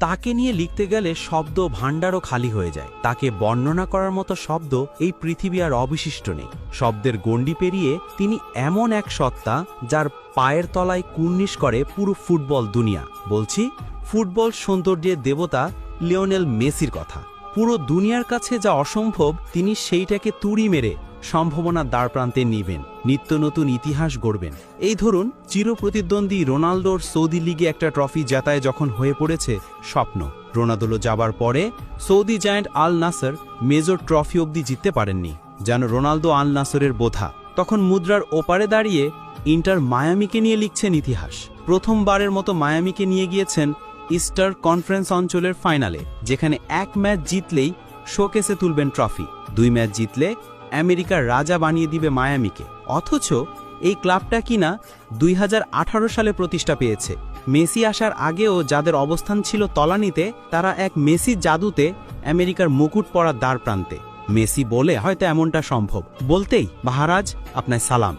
তাকে নিয়ে লিখতে গেলে শব্দ ভাণ্ডারও খালি হয়ে যায়। তাকে বর্ণনা করার মতো শব্দ এই পৃথিবী আর অবিশিষ্ট নেই। শব্দের গণ্ডি পেরিয়ে তিনি এমন এক সত্তা যার পায়ের তলায় কুর্নিশ করে পুরো ফুটবল দুনিয়া। বলছি, ফুটবল সৌন্দর্যের দেবতা লিওনেল মেসির কথা। পুরো দুনিয়ার কাছে যা অসম্ভব, তিনি সেইটাকে তুড়ি মেরে সম্ভাবনার দ্বারপ্রান্তে নিবেন, নিত্য নতুন ইতিহাস গড়বেন। এই ধরুন, চিরপ্রতিদ্বন্দ্বী রোনালদোর সৌদি লিগে একটা ট্রফি জেতায় যখন হয়ে পড়েছে স্বপ্ন। রোনাদোলো যাবার পরে Saudi giant Al Nassr major trophy অবধি জিততে পারেননি, যেন রোনালদো আল নাসরের বোধা। তখন মুদ্রার ওপারে দাঁড়িয়ে ইন্টার মায়ামিকে নিয়ে লিখছেন ইতিহাস। প্রথমবারের মতো মায়ামিকে নিয়ে গিয়েছেন ইস্টার কনফারেন্স অঞ্চলের ফাইনালে, যেখানে এক ম্যাচ জিতলেই শোকেসে তুলবেন ট্রফি। দুই ম্যাচ জিতলে আমেরিকার রাজা বানিয়ে দিবে মায়ামিকে। অথচ এই ক্লাবটা কিনা দুই হাজার আঠারো সালে প্রতিষ্ঠা পেয়েছে। মেসি আসার আগেও যাদের অবস্থান ছিল তলানিতে, তারা এক মেসি জাদুতে আমেরিকার মুকুট পড়ার দ্বার প্রান্তে। মেসি বলে হয়তো এমনটা সম্ভব। বলতেই, মহারাজ, আপনার সালাম।